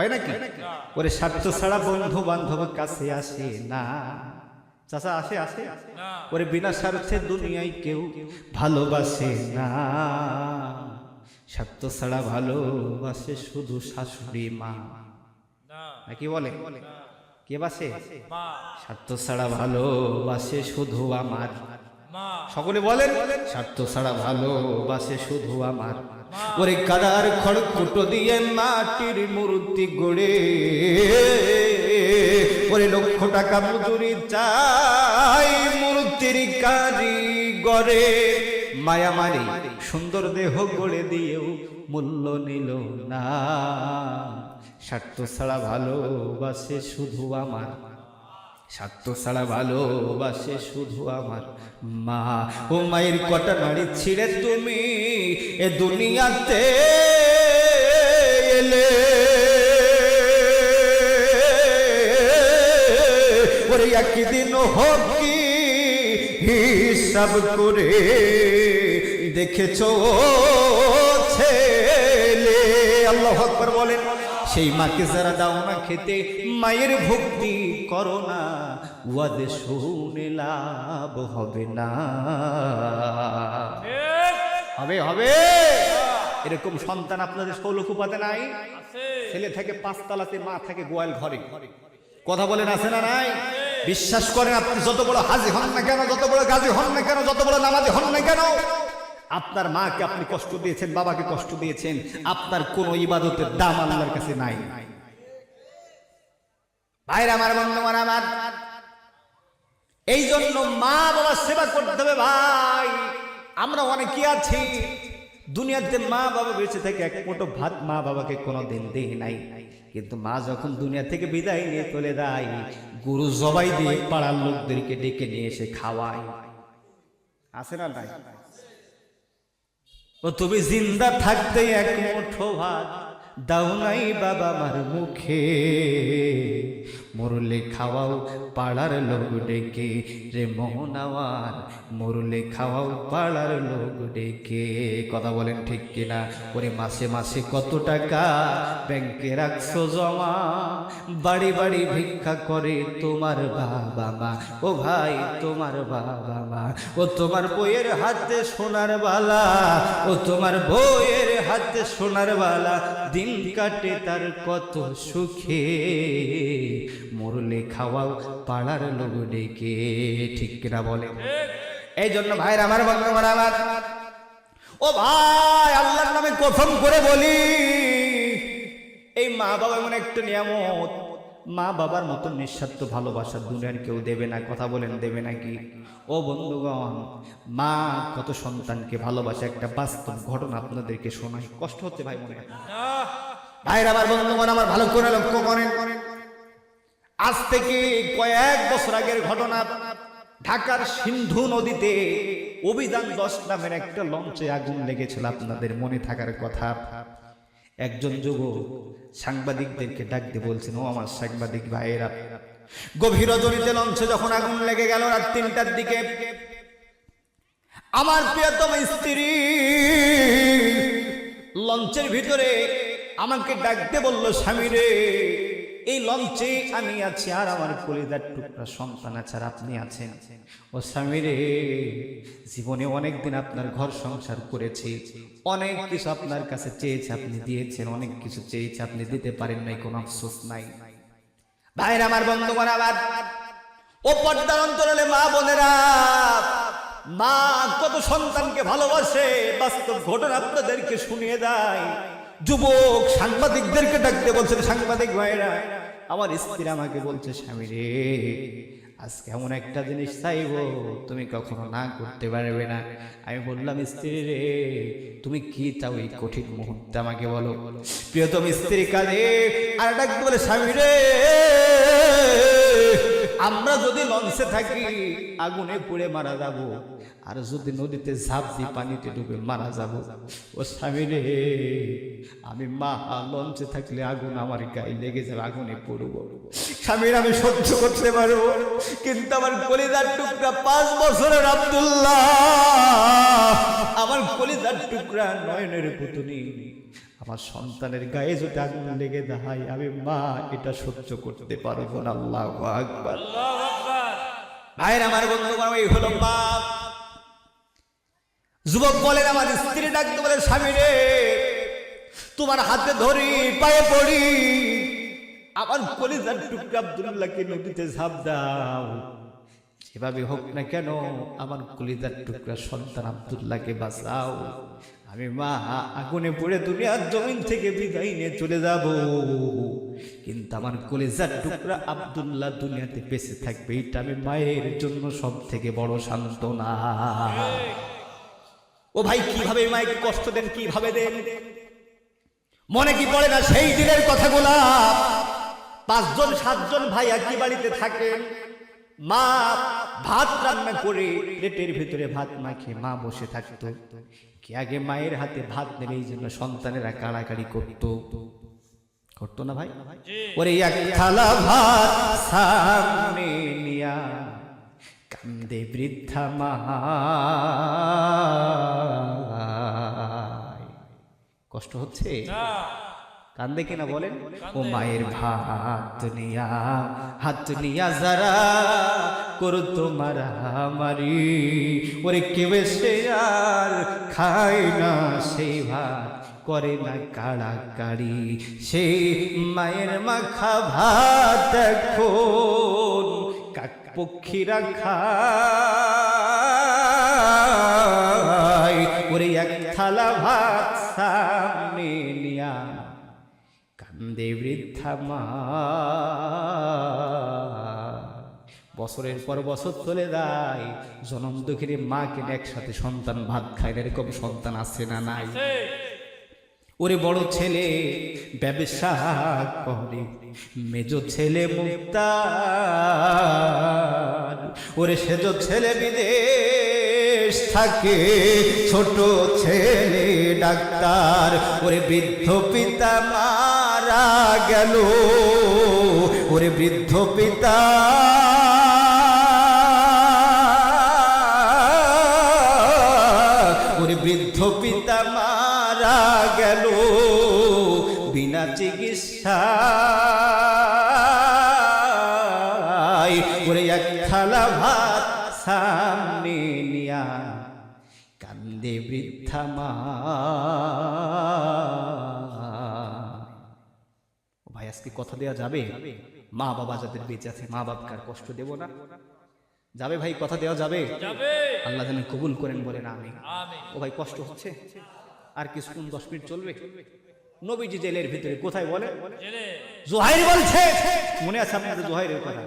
হয় নাকি? ওরে স্বার্থ ছাড়া বন্ধু বান্ধব কাছে আসে না। চাচা আসে আসে? ওরে বিনা স্বার্থে দুনিয়ায় কেউ ভালোবাসে না। স্বার্থ ছাড়া ভালোবাসে শুধু শাশুড়ি মা। নাকি বলে? কে বাসে? স্বার্থ ছাড়া ভালোবাসে শুধু আমার। সকলে বলেন স্বার্থ ছাড়া ভালোবাসে শুধু আমার। ওরে কাদার খড়কুটো দিয়ে মাটির মূর্তি গড়ে। ওরে লক্ষ টাকা মজুরি চাই মূর্তির কারিগরে। মায়ামারি সুন্দর দেহ গড়ে দিয়েও মূল্য নিল না। স্বার্থ ছাড়া ভালোবাসে শুধু আমার স্বার্থ ছাড়া ভালোবাসে শুধু আমার মা। ও মায়ের কটা নাড়ি ছিঁড়ে তুমি এ দুনিয়াতে এলে। ওরে একদিন হোক কি হিসাব করে দেখেছ ছেলে। আল্লাহ আকবর বলেন। সেই মাকে যারা দাও না খেতে মায়ের ভক্তি করো না। ওয়াদে শুনে লাভ হবে না। হবে হবে। এরকম সন্তান আপনাদের ষোলক উপাতে নাই ছেলে থেকে পাঁচতলাতে মা থাকে গোয়াল ঘরে। কথা বলেন আছে না নাই? বিশ্বাস করেন আপনি যত বড় হাজি হন না কেন যত বড় গাজী হন না কেন যত বড় নামাজি হন না কেন আপনার মাকে আপনি কষ্ট দিয়েছেন, বাবাকে কষ্ট দিয়েছেন, আপনার কোন ইবাদতের দাম আল্লাহর কাছে নাই। ভাইরা আমার বন্ধুমান আমার এই জন্য মা বাবার সেবা করতে হবে ভাই। আমরা অনেকে আছি, দুনিয়াতে মা বাবা বেঁচে থেকে এক মুঠো ভাত মা বাবাকে কোনো দিন দেই নাই। কিন্তু মা যখন দুনিয়া থেকে বিদায় নিয়ে চলে যায়, গুরু জবাই দিয়ে পাড়ার লোকদেরকে ডেকে নিয়ে এসে খাওয়ায়। আছে না নাই? ও তুমি জিন্দা থাকতে এক মুঠো ভাত দাও নাই বাবা আমার মুখে। মরলে খাওয়াও পাড়ার লোক ডেকে। রে মোহন আমার মরলে খাওয়াও পাড়ার লোক ডেকে। কথা বলেন ঠিক কিনা? ওরে মাসে মাসে কত টাকা ব্যাংকে রাখছো জমা? বাড়ি বাড়ি ভিক্ষা করে তোমার বাবা মা। ও ভাই, তোমার বাবা মা। ও তোমার বইয়ের হাতে সোনার বালা। ও তোমার বইয়ের হাতে সোনার বালা। দিন কাটে তার কত সুখে। মরলে খাওয়াও পাড়ার লোক ডেকে ঠিক কিনা বলে? এই জন্য ভাইরা আমার বন্ধুরা আমার ও ভাই আল্লাহর নামে কথম করে বলি এই মা বাবা এমন একটা নিয়ামত। মা বাবার মতো নিঃস্বার্থ ভালোবাসা দুনিয়ার কেউ দেবে না কথা বলেন দেবে নাকি ও বন্ধুগণ মা কত সন্তানকে ভালোবাসে একটা বাস্তব ঘটনা আপনাদেরকে শোনায় কষ্ট হচ্ছে ভাই মনে ভাইরা আমার বন্ধুগণ আমার ভালো করে লক্ষ্য করেন করেন। আজ থেকে কয়েক বছর আগের ঘটনা, ঢাকার সিন্ধু নদীতে অভিযান দশ নামের একটা লঞ্চে আগুন লেগেছিল আপনাদের মনে থাকার কথা। একজন যুবক সাংবাদিকদেরকে ডাকতে বলছেন, ও আমার সাংবাদিক ভাইয়েরা, গভীর রজনীতে লঞ্চে যখন আগুন লেগে গেল রাত তিনটার দিকে, আমার প্রিয়তম স্ত্রী লঞ্চের ভিতরে আমাকে ডাকতে বলল, স্বামী রে এই লঞ্চে আমি আছি, আর আমার কলিদার টুকরা সন্তান আছে, আর আপনি আছেন। ও স্বামী রে জীবনে অনেকদিন আপনার ঘর সংসার করেছি। অনেক কিছু আপনার কাছে চেয়েছে, আপনি দিয়েছেন। অনেক কিছু চেয়েছে, আপনি দিতে পারেন নাই, কোনো আফসোস নাই। ভাইরা আমার বন্ধু আবার ও পর্দার অন্তরালে মা বোনেরা, মা কত সন্তানকে ভালোবাসে, বাস্তব ঘটনা আপনাদেরকে শুনিয়ে দেয়। যুবক সাংবাদিকদেরকে ডাকতে বলছে, সাংবাদিক ভাইরা, আমার স্ত্রী আমাকে বলছে, স্বামী রে, আজকে এমন একটা জিনিস চাইব, তুমি কখনো না করতে পারবে না। আমি বললাম, স্ত্রী রে, তুমি কি চাও এই কঠিন মুহূর্তে আমাকে বলো? প্রিয়তম স্ত্রী কালে আর ডাকতে বলে, স্বামী রে আমরা যদি লঞ্চে থাকি, আগুনে পুড়ে মারা যাব। আর যদি নদীতে ঝাঁপ দিয়ে পানিতে ডুবে মারা যাব। ও স্বামী রে, আমি মা লঞ্চে থাকলে আগুন আমার গায়ে লেগে যাবে, আগুনে পড়ব। স্বামীর, আমি সহ্য করতে পারব। কিন্তু আমার কলিদার টুকরা পাঁচ বছরের আব্দুল্লাহ। আমার কলিদার টুকরা নয়নের পুতুনি। আমার সন্তানের গায়ে যদি আগুন লেগে দেয় আমি মা, এটা সহ্য করতে পারব না। আল্লাহ আকবার। ভাইয়ের, আমার বন্ধু এই হলো বাপ যুবক বলেন, আমার স্ত্রী ডাকতে বলে, স্বামী রে, তোমার হাতে ধরি, পায়ে পড়ি। আমার কলিজার টুকরা আব্দুল্লাহকে নদীতে ঝাঁপ দাও। যেভাবে হোক না কেন, আমার কলিজার টুকরা সন্তান আব্দুল্লাহকে বাঁচাও। আমি মা আগুনে পড়ে দুনিয়ার জমিন থেকে বিদায় নিয়ে চলে যাব। কিন্তু আমার কলিজার টুকরা আব্দুল্লাহ দুনিয়াতে বেঁচে থাকবে, এটা আমি মায়ের জন্য সব থেকে বড় সান্ত্বনা। ও ভাই, কীভাবে মাইকে কষ্ট দেন, কীভাবে দেন? মনে কি পড়ে না সেই দিনের কথাগুলা? পাঁচজন, সাতজন ভাই একই বাড়িতে থাকেন। মা ভাত রান্না করে প্লেটের ভিতরে ভাত মাখে মা বসে থাকতো। কি আগে মায়ের হাতে ভাত নেবে এই জন্য সন্তানেরা কাড়াকাড়ি করত? করতো না ভাই? ওরে এক থালা ভাত সামনে নিয়া কান্দে বৃদ্ধা মা। কষ্ট হচ্ছে? কান্দে কিনা বলেন ও মায়ের ভাত নিয়া হাত নিয়া যারা করো তোমার আমারি। ওরে কেবে সে আর খায় না সেই ভাত করে না কাড়া কাড়ি সেই মায়ের মাখা ভাত এখন কাক পক্ষীরা খায়। ওরে এক থালা ভাত সামনে কান্দে বৃদ্ধা মা বছরের পর বছর চলে যায় জনম দুঃখের মা কিনে একসাথে সন্তান ভাত খায় এরকম সন্তান আছে না নাই? ওরে বড় ছেলে ব্যবসা করে মেজ ছেলে মুক্তার। ওরে সেজ ছেলে বিদেশ থাকে ছোট ছেলে ডাক্তার। ওরে বৃদ্ধ পিতা মারা গেল। ওরে বৃদ্ধ পিতা। ওরে বৃদ্ধ পিতা মারা গেল বিনা চিকিৎসা। ওরে এক থালা ভাত সামনে নিয়া। কান্দে বৃদ্ধা মা। আজকে কথা দেওয়া যাবে? মা বাবা যাদের বেঁচে আছে মা বাপকে আর কষ্ট দেব না। যাবে ভাই কথা দেওয়া যাবে? আল্লাহ যেন কবুল করেন বলেন আমি ও ভাই কষ্ট হচ্ছে? আর কিছুক্ষণ দশ মিনিট চলবে? নবীজি জেলের ভিতরে কোথায় বলে জোহাইর বলছে। মনে আছে আপনাদের জোহাইরের কথা?